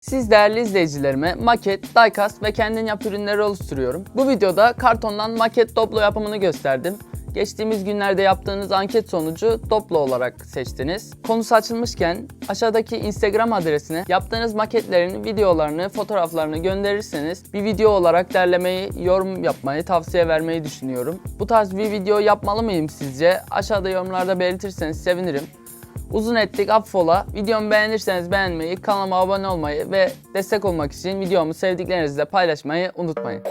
Siz değerli izleyicilerime maket, diecast ve kendin yap ürünleri oluşturuyorum. Bu videoda kartondan maket Doblo yapımını gösterdim. Geçtiğimiz günlerde yaptığınız anket sonucu Doblo olarak seçtiniz. Konusu açılmışken aşağıdaki Instagram adresine yaptığınız maketlerin videolarını, fotoğraflarını gönderirseniz bir video olarak derlemeyi, yorum yapmayı, tavsiye vermeyi düşünüyorum. Bu tarz bir video yapmalı mıyım sizce? Aşağıda yorumlarda belirtirseniz sevinirim. Uzun ettik affola. Videomu beğenirseniz beğenmeyi, kanalıma abone olmayı ve destek olmak için videomu sevdiklerinizle paylaşmayı unutmayın.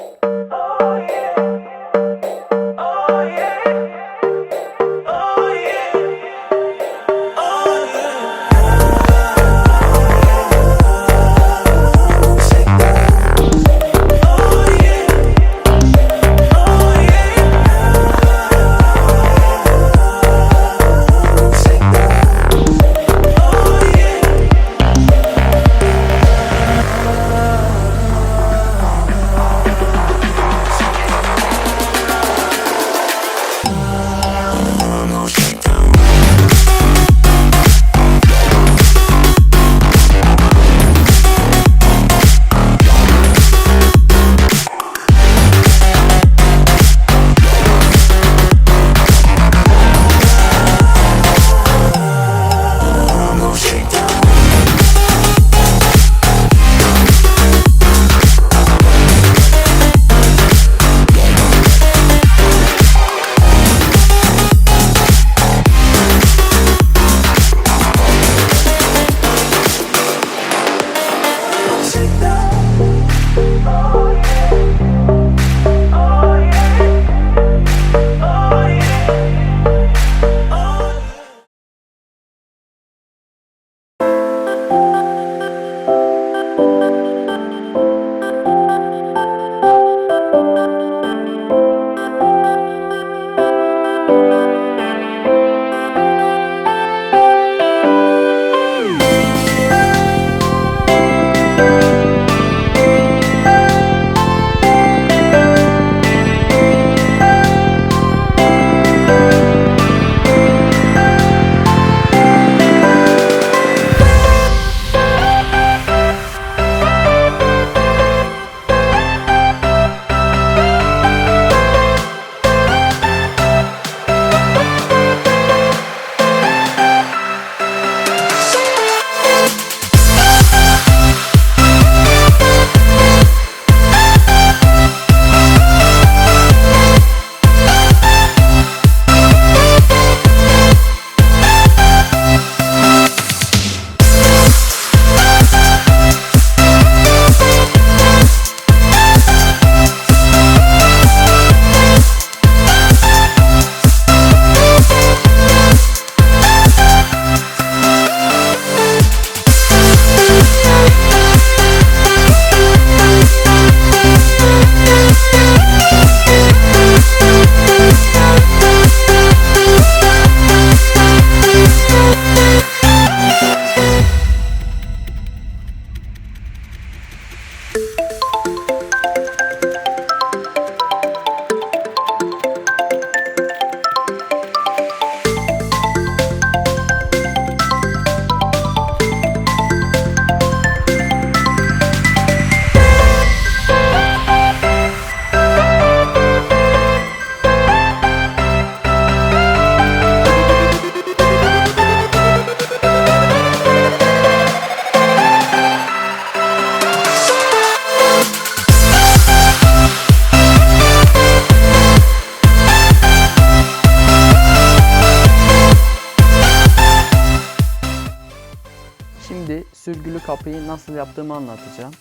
Sürgülü kapıyı nasıl yaptığımı anlatacağım.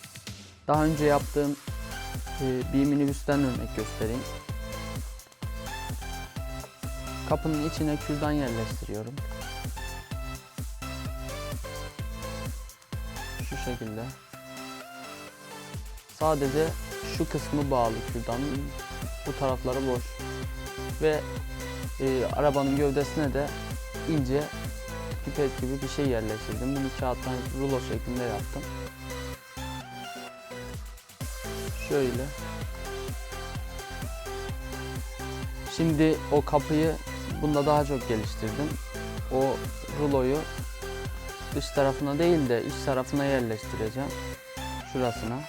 Daha önce yaptığım e, bir minibüsten örnek göstereyim. Kapının içine kürdan yerleştiriyorum. Şu şekilde. Sadece şu kısmı bağlı kürdanın. Bu tarafları boş. Ve e, arabanın gövdesine de ince pipet gibi bir şey yerleştirdim. Bunu kağıttan rulo şeklinde yaptım. Şöyle. Şimdi o kapıyı bunda daha çok geliştirdim. O ruloyu dış tarafına değil de iç tarafına yerleştireceğim. Şurasına.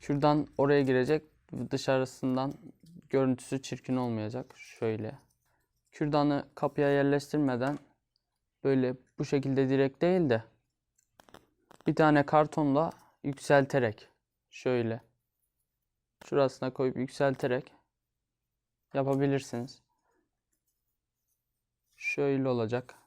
Şuradan oraya girecek. Dışarısından görüntüsü çirkin olmayacak. Şöyle. Kürdanı kapıya yerleştirmeden böyle bu şekilde direkt değil de bir tane kartonla yükselterek şöyle şurasına koyup yükselterek yapabilirsiniz. Şöyle olacak.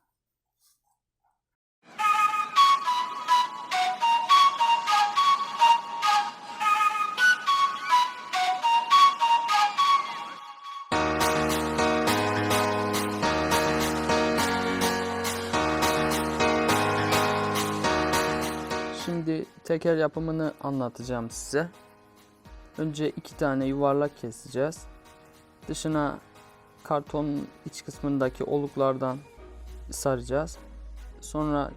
Şimdi teker yapımını anlatacağım size. Önce iki tane yuvarlak keseceğiz. Dışına karton iç kısmındaki oluklardan saracağız. Sonra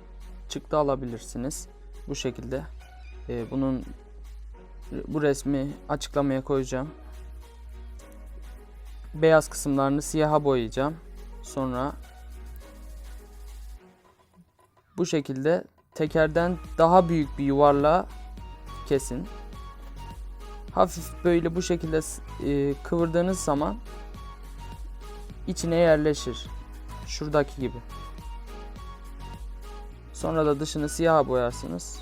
çıktı alabilirsiniz. Bu şekilde. Ee, bunun bu resmi açıklamaya koyacağım. Beyaz kısımlarını siyaha boyayacağım. Sonra bu şekilde tekerden daha büyük bir yuvarlağı kesin. Hafif böyle bu şekilde e, kıvırdığınız zaman içine yerleşir. Şuradaki gibi. Sonra da dışını siyah boyarsınız.